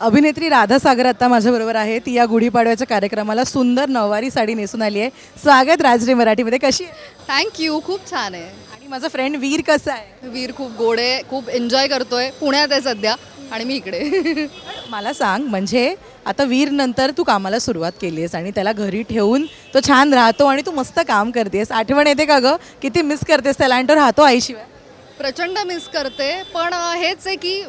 अभिनेत्री राधा सागर आता माझ्याबरोबर आहे ती या गुढीपाडव्याच्या कार्यक्रमाला सुंदर नऊवारी साडी नेसून आली आहे. स्वागत राजश्री मराठीमध्ये. कशी आहे? थँक्यू खूप छान आहे. आणि माझा फ्रेंड वीर कसा आहे? वीर खूप गोड आहे. खूप एन्जॉय करतोय. पुण्यात आहे सध्या. आणि मी इकडे. मला सांग म्हणजे आता वीर नंतर तू कामाला सुरुवात केली आहेस आणि त्याला घरी ठेवून तो छान राहतो आणि तू मस्त काम करतेस आठवण येते का गं? किती मिस करतेस त्याला आणि तो राहतो आईशिवाय. प्रचंड मिस करते. पण हेच आहे की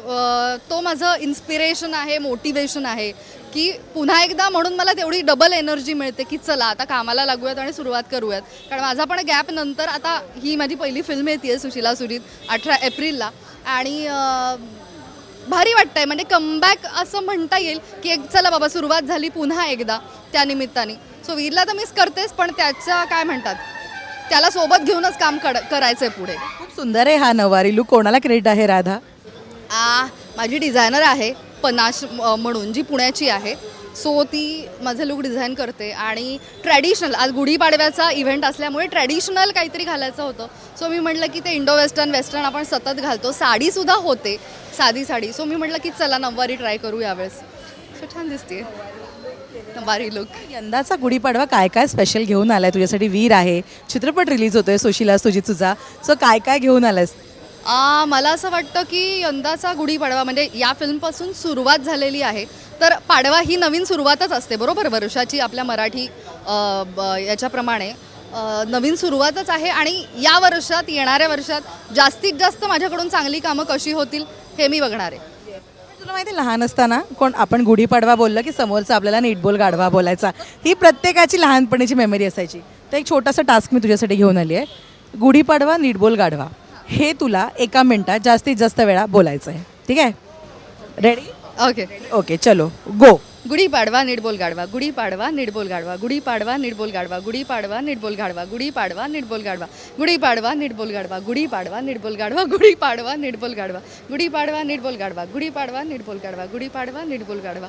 तो माझं इन्स्पिरेशन आहे मोटिवेशन आहे की पुन्हा एकदा म्हणून मला तेवढी डबल एनर्जी मिळते की चला आता कामाला लागूयात आणि सुरुवात करूयात. कारण माझा पण गॅप नंतर आता ही माझी पहिली फिल्म येते सुशिला सुरीत अठरा एप्रिलला. आणि भारी वाटतंय. म्हणजे कमबॅक असं म्हणता येईल की एक चला बाबा सुरुवात झाली पुन्हा एकदा त्या निमित्ताने. सो वीरला तर मिस करतेच पण त्याचं काय म्हणतात? त्याला सोबत घेऊनच काम कड करायचंय पुढे. खूप सुंदर आहे हा नवारी. लुक कोणाला क्रेडिट आहे राधा? आ, माझी डिझायनर आहे पनाश अ, म्हणून जी पुण्याची आहे. सो ती माझं लुक डिझाईन करते आणि ट्रॅडिशनल आज गुढीपाडव्याचा इव्हेंट असल्यामुळे ट्रॅडिशनल काहीतरी घालायचं होतं. सो मी म्हटलं की ते इंडो वेस्टर्न वेस्टर्न आपण सतत घालतो. साडीसुद्धा होते साधी साडी. सो मी म्हटलं की चला नऊवारी ट्राय करू यावेळेस. सो छान दिसते नऊवारी लुक यंदाचा गुढीपाडवा काय काय स्पेशल घेऊन आलाय? तुझ्यासाठी वीर आहे. चित्रपट रिलीज होतोय सुशीला तुझी तुझा सो काय काय घेऊन आलायस? आ, मला असं वाटतं की यंदाचा गुढीपाडवा म्हणजे या फिल्मपासून सुरुवात झालेली आहे. तर पाडवा ही नवीन सुरुवातच असते बरोबर? वर्षाची आपल्या मराठी ब- याच्याप्रमाणे. नवीन सुरुवातच आहे आणि या वर्षात येणाऱ्या वर्षात जास्तीत जास्त माझ्याकडून चांगली कामं कशी होतील हे मी बघणार आहे. तुला माहिती आहे, लहान असताना कोण आपण गुढीपाडवा बोललं की समोरचा आपल्याला नीटबोल गाढवा बोलायचा. ही प्रत्येकाची लहानपणीची मेमरी असायची. तर एक छोटासा टास्क मी तुझ्यासाठी घेऊन आली आहे. गुढीपाडवा नीटबोल गाढवा. हे तुला एका मिनिटात जास्तीत जास्त वेळा बोलायचं आहे ठीक आहे? रेडी ओके ओके चलो. गो गुढीपाडवा निडबोल गाडवा गुढीपाडवा निडबोल गाडवा गुढीपाडवा निडबोल गाडवा गुढीपाडवा निडबोल गाडवा गुढीपाडवा निडबोल गाडवा गुढीपाडवा निडबोल गाडवा गुढीपाडवा निडबोल गाडवा गुढीपाडवा निडबोल गाडवा गुढीपाडवा निडबोल गाडवा गुढीपाडवा निडबोल गाडवा गुढीपाडवा निडबोल गाडवा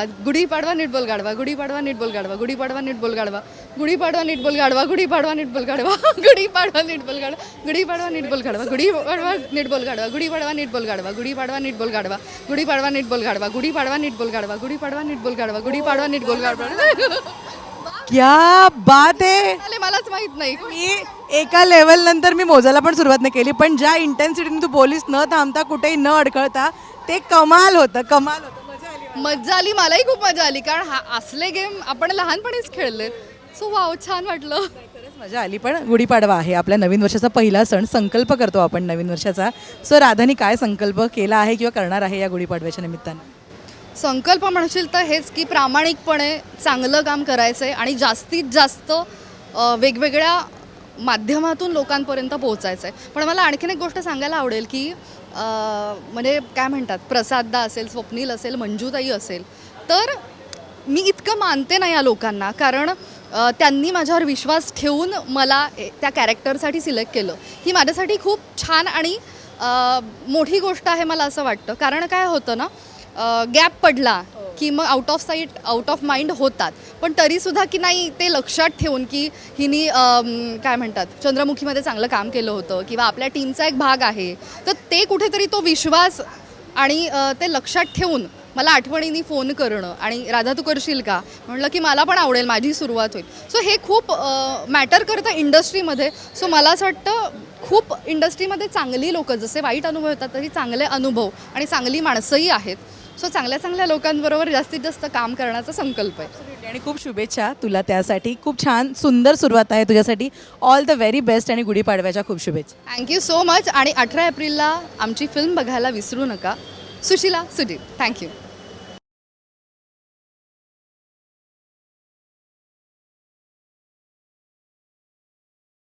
गाडवा गुढीपाडवा निडबोल गाडवा गुढीपाडवा निडबोल गाडवा गुढीपाडवा निडबोल गाडवा गुढीपाडवा निडबोल गाडवा गुढीपाडवा निडबोल गाडवा गुढीपाडवा निडबोल गाडवा गुढीपाडवा निडबोल गाडवा गुढीपाडवा निडबोल गाडवा गुढीपाडवा निडबोल गाडवा गुढीपाडवा निडबोल गाडवा गुढीपाडवा गाडवा गुढीपाडवा निडबोल गाडवा गुढीपाडवा निडबोल गाडवा गुढीपाडवा निडबोल गाडवा क्या बात आहे मलाच माहीत नाही मी एका लेवल नंतर मी मोजायला पण सुरुवात नाही केली पण ज्या इंटेन्सिटीने तू बोलीस न थांबता कुठेही न अडकळता ते कमाल होतं कमाल होतं मजा आली मलाही खूप मजा आली कारण हा असले गेम आपण लहानपणीच खेळले. सो वाव छान वाटलं. खरंच मजा आली पण गुढीपाडवा आहे. आपल्या नवीन वर्षाचा पहिला सण संकल्प करतो आपण नवीन वर्षाचा. सो राधानी काय संकल्प केला आहे किंवा करणार आहे या गुढीपाडव्याच्या निमित्तानं? संकल्प म्हणशील तर हेच की प्रामाणिकपणे चांगलं काम करायचं आहे आणि जास्तीत जास्त अ, वेगवेगळ्या माध्यमातून लोकांपर्यंत पोहोचायचं आहे पण मला आणखीन एक गोष्ट सांगायला आवडेल की म्हणजे काय म्हणतात प्रसाददा असेल स्वप्नील असेल मंजूताई असेल तर मी इतकं मानते ना या लोकांना कारण त्यांनी माझ्यावर विश्वास ठेवून मला ए- त्या कॅरेक्टरसाठी सिलेक्ट केलं. ही माझ्यासाठी खूप छान आणि मोठी गोष्ट आहे मला असं वाटतं. कारण काय होतं ना गॅप पडला. की मग out of sight out of mind होतात. पण तरीसुद्धा की नाही ते लक्षात ठेवून की हिनी काय म्हणतात चंद्रमुखीमध्ये चांगलं काम केलं होतं किंवा आपल्या टीमचा एक भाग आहे. तर ते कुठेतरी तो विश्वास आणि ते लक्षात ठेवून मला आठवणीने फोन करणं आणि राधा तू करशील का? म्हणलं की मला पण आवडेल माझी सुरुवात होईल. सो हे खूप मॅटर करतं इंडस्ट्रीमध्ये सो मला असं वाटतं खूप इंडस्ट्रीमध्ये चांगली लोकं जसे वाईट अनुभव येतात तरी चांगले अनुभव आणि चांगली माणसंही आहेत. सो चांगल्या चांगल्या लोकांबरोबर जास्तीत जास्त काम करण्याचा संकल्प आहे. आणि खूप शुभेच्छा तुला त्यासाठी. खूप छान सुंदर सुरुवात आहे तुझ्यासाठी. ऑल द व्हेरी बेस्ट आणि गुढीपाडव्याच्या खूप शुभेच्छा. थँक्यू सो मच आणि अठरा एप्रिलला आमची फिल्म बघायला विसरू नका. सुशिला सुजीत थँक्यू